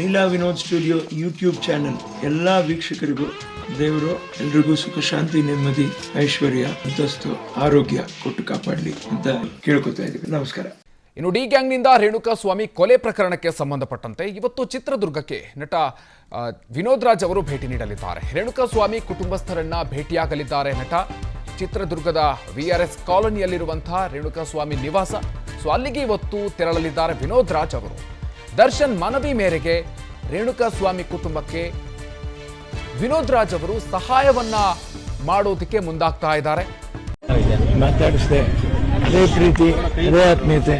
Leela Vinod studio YouTube channel. ಎಲ್ಲ ವೀಕ್ಷಕರಿಗೂ, ದೇವರು, ಎಲ್ರಿಗೂ ಸುಖ, ಶಾಂತಿ, ನೆಮ್ಮದಿ, ಐಶ್ವರ್ಯ ಅಂತಸ್ತು ಆರೋಗ್ಯ ಕೊಟ್ಟು ಕಾಪಾಡಲಿ ಅಂತ ಕೇಳ್ಕೊತಾ ಇದ್ದೀವಿ. ನಮಸ್ಕಾರ. ಇನ್ನು ಡಿ ಗ್ಯಾಂಗ್ನಿಂದ ರೇಣುಕಾ ಸ್ವಾಮಿ ಕೊಲೆ ಪ್ರಕರಣಕ್ಕೆ ಸಂಬಂಧಪಟ್ಟಂತೆ ಇವತ್ತು ಚಿತ್ರದುರ್ಗಕ್ಕೆ ನಟ ವಿನೋದ್ ರಾಜ್ ಅವರು ಭೇಟಿ ನೀಡಲಿದ್ದಾರೆ. ರೇಣುಕಾ ಸ್ವಾಮಿ ಕುಟುಂಬಸ್ಥರನ್ನ ಭೇಟಿಯಾಗಲಿದ್ದಾರೆ ನಟ. ಚಿತ್ರದುರ್ಗದ ವಿ ಆರ್ ಎಸ್ ಕಾಲೋನಿಯಲ್ಲಿರುವಂತಹ ರೇಣುಕಾ ಸ್ವಾಮಿ ನಿವಾಸ. ಸೊ ಅಲ್ಲಿಗೆ ಇವತ್ತು ತೆರಳಲಿದ್ದಾರೆ ವಿನೋದ್ ರಾಜ್ ಅವರು. ದರ್ಶನ್ ಮನವಿ ಮೇರೆಗೆ ರೇಣುಕಾ ಸ್ವಾಮಿ ಕುಟುಂಬಕ್ಕೆ ವಿನೋದ್ ರಾಜ್ ಅವರು ಸಹಾಯವನ್ನ ಮಾಡೋದಕ್ಕೆ ಮುಂದಾಗ್ತಾ ಇದ್ದಾರೆ. ಮಾತಾಡಿಸಿದೆ ಅದೇ ಪ್ರೀತಿ, ಅದೇ ಆತ್ಮೀಯತೆ.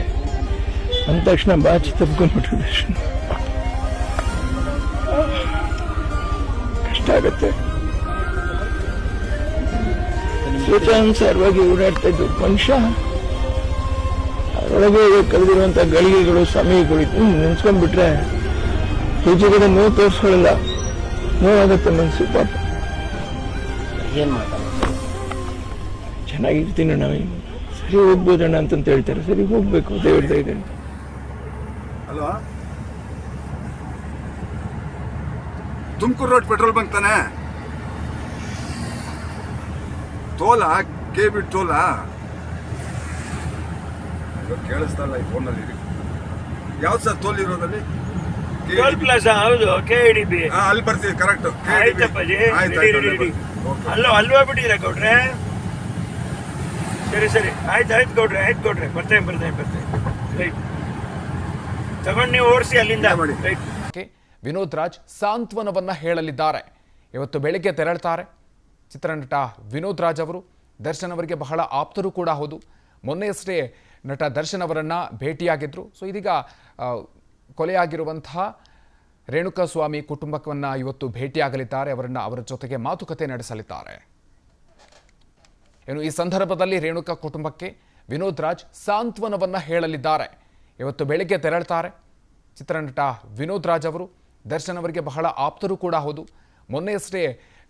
ಅಂದ ತಕ್ಷಣ ಬಾಚಿ ತಪ್ಕೊಂಡ್ಬಿಟ್ರು ದರ್ಶನ್ ಕಷ್ಟ ಆಗತ್ತೆ. ಸ್ವೇಚ್ಛಾನುಸಾರವಾಗಿ ಓಡಾಡ್ತಾ ಇದ್ದು ಮನುಷ್ಯ ಅದರೊಳಗೆ ಕಳೆದಿರುವಂತ ಗಳಿಗೆಗಳು ಸಮಯಗಳು ನೆನ್ಸ್ಕೊಂಡ್ಬಿಟ್ರೆ ಕಡೆ ನೋವು ತೋರಿಸ್ಕೊಳ್ಳಲ್ಲ ನೋವಾಗತ್ತೆ ಮನಸ್ಸು ಪಾಪ. ಏನ್ ಮಾತಾಡ ಚೆನ್ನಾಗಿರ್ತೀನಿ ನಾವು ಸರಿ ಹೋಗ್ಬೋದಣ್ಣ ಅಂತಂತ ಹೇಳ್ತಾರೆ. ಸರಿ ಹೋಗ್ಬೇಕು ದೇವ್ರ ಹೇಳ್ತಾ ಅಲ್ವಾ ತುಮಕೂರು ರೋಡ್ ಪೆಟ್ರೋಲ್ ಬಂಕ್ ತಾನೆ? ತೋಲ ಕೆ ಬಿಟ್ಟು ಟೋಲ? ಅಯ್ಯೋ, ಕೇಳಿಸ್ತಾ ಇಲ್ಲ ಈ ಫೋನಲ್ಲಿ. ಯಾವ್ದು ಸರ್ ತೋಲಿರೋದಲ್ಲಿ ಇರೋದಲ್ಲಿ? ಟೋಲ್ ಪ್ಲಾಜಾ ಹೌದು ಕೆ ಡಿ ಬಿ ಹಾ, ಅಲ್ಲಿ ಬರ್ತೀವಿ ಕರೆಕ್ಟ್ ರೆಡಿ ರೆಡಿ ಅಲ್ಲೋ ಅಲ್ಲಿ ಹೋಗ್ಬಿಟ್ಟಿದ್ದೀರಾ ಗೌಡ್ರೆ? ಸರಿ ಸರಿ. ಆಯ್ತು ಆಯ್ತು ಗೌಡ್ರೆ ಆಯ್ತು ಗೌಡ್ರೆ. ಬರ್ತೇನೆ ಬರ್ತೇನೆ ಬರ್ತೇನೆ ರೈಟ್ ತಗೊಂಡು ನೀವು ಓಡಿಸಿ ಅಲ್ಲಿಂದ. ಮಾಡಿ. ರೈಟ್ ವಿನೋದ್ ರಾಜ್ ಸಾಂತ್ವನವನ್ನ ಹೇಳಲಿದ್ದಾರೆ. ಇವತ್ತು ಬೆಳಿಗ್ಗೆ ತೆರಳ್ತಾರೆ. ಚಿತ್ರನಟ ವಿನೋದ್ ರಾಜ್ ಅವರು ದರ್ಶನ್ ಅವರಿಗೆ ಬಹಳ ಆಪ್ತರು ಕೂಡ ಹೌದು. ಮೊನ್ನೆಯಷ್ಟೇ ನಟ ದರ್ಶನ್ ಅವರನ್ನು ಭೇಟಿಯಾಗಿದ್ದರು ಸೊ ಇದೀಗ ಕೊಲೆಯಾಗಿರುವಂತಹ ರೇಣುಕಾ ಸ್ವಾಮಿ ಕುಟುಂಬವನ್ನ ಇವತ್ತು ಭೇಟಿಯಾಗಲಿದ್ದಾರೆ. ಅವರನ್ನು ಅವರ ಜೊತೆಗೆ ಮಾತುಕತೆ ನಡೆಸಲಿದ್ದಾರೆ. ಏನು ಈ ಸಂದರ್ಭದಲ್ಲಿ ರೇಣುಕಾ ಕುಟುಂಬಕ್ಕೆ ವಿನೋದ್ ರಾಜ್ ಸಾಂತ್ವನವನ್ನು ಹೇಳಲಿದ್ದಾರೆ. ಇವತ್ತು ಬೆಳಿಗ್ಗೆ ತೆರಳುತ್ತಾರೆ ಚಿತ್ರನಟ ವಿನೋದ್ ರಾಜ್ ಅವರು, ದರ್ಶನ್ ಅವರಿಗೆ ಬಹಳ ಆಪ್ತರು ಕೂಡ ಹೌದು. ಮೊನ್ನೆಯಷ್ಟೇ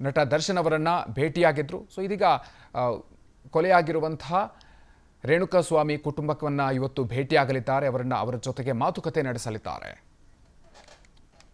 ನಟ ದರ್ಶನ್ ಅವರನ್ನು ಭೇಟಿಯಾಗಿದ್ದರು ಸೊ ಇದೀಗ ಕೊಲೆಯಾಗಿರುವಂತಹ ರೇಣುಕಾ ಸ್ವಾಮಿ ಕುಟುಂಬವನ್ನ ಇವತ್ತು ಭೇಟಿಯಾಗಲಿದ್ದಾರೆ. ಅವರನ್ನು ಅವರ ಜೊತೆಗೆ ಮಾತುಕತೆ ನಡೆಸಲಿದ್ದಾರೆ.